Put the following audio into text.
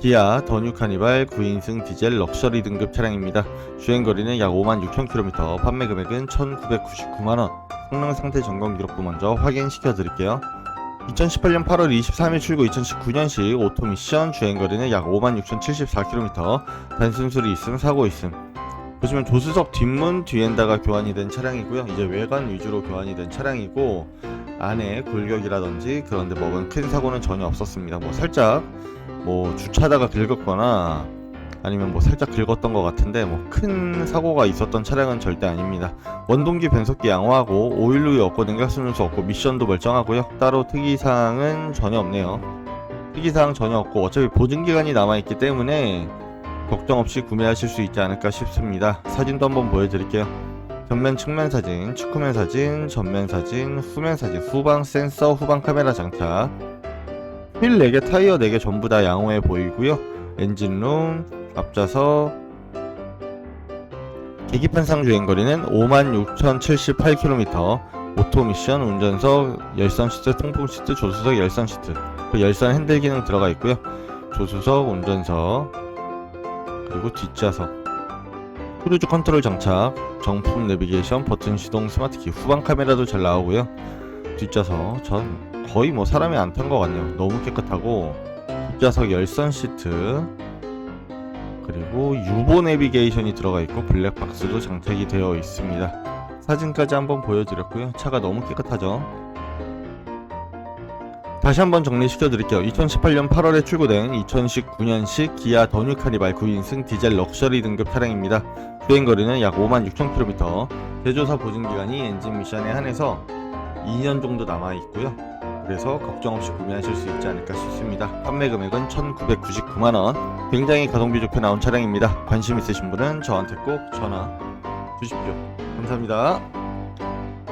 기아 더뉴 카니발 9인승 디젤 럭셔리 등급 차량입니다. 주행거리는 약 56,000km, 판매 금액은 1,999만원. 성능 상태 점검 기록부 먼저 확인시켜 드릴게요. 2018년 8월 23일 출고 2019년식 오토미션 주행거리는 약 56,074km, 단순 수리 있음, 사고 있음. 보시면 조수석 뒷문 뒤엔다가 교환이 된 차량이고요. 이제 외관 위주로 교환이 된 차량이고 안에 골격이라든지 그런데 먹은 큰 사고는 전혀 없었습니다. 뭐 살짝 뭐 주차하다가 긁었거나 아니면 뭐 살짝 긁었던 것 같은데 뭐 큰 사고가 있었던 차량은 절대 아닙니다. 원동기 변속기 양호하고 오일루이 없고 냉각수능수 없고 미션도 멀쩡하고요. 따로 특이사항은 전혀 없네요. 특이사항 전혀 없고 어차피 보증기간이 남아있기 때문에 걱정 없이 구매하실 수 있지 않을까 싶습니다. 사진도 한번 보여드릴게요. 전면 측면 사진, 측후면 사진, 전면 사진, 후면 사진, 후방 센서, 후방 카메라 장착. 휠 4개, 타이어 4개 전부 다 양호해 보이고요. 엔진룸, 앞좌석. 계기판상 주행거리는 56,078km. 오토 미션, 운전석, 열선 시트, 통풍 시트, 조수석, 열선 시트. 그 열선 핸들 기능 들어가 있고요. 조수석, 운전석, 그리고 뒷좌석. 크루즈 컨트롤 장착, 정품 내비게이션, 버튼 시동, 스마트키, 후방 카메라도 잘 나오고요. 뒷좌석 전 거의 뭐 사람이 안 탄 것 같네요. 너무 깨끗하고 뒷좌석 열선 시트 그리고 유보 내비게이션이 들어가 있고 블랙박스도 장착이 되어 있습니다. 사진까지 한번 보여드렸고요. 차가 너무 깨끗하죠. 다시 한번 정리시켜 드릴게요. 2018년 8월에 출고된 2019년식 기아 더뉴 카니발 9인승 디젤 럭셔리 등급 차량입니다. 주행 거리는 약 56,000km, 제조사 보증 기간이 엔진 미션에 한해서 2년 정도 남아 있고요. 그래서 걱정 없이 구매하실 수 있지 않을까 싶습니다. 판매 금액은 1,999만원. 굉장히 가성비 좋게 나온 차량입니다. 관심 있으신 분은 저한테 꼭 전화 주십시오. 감사합니다.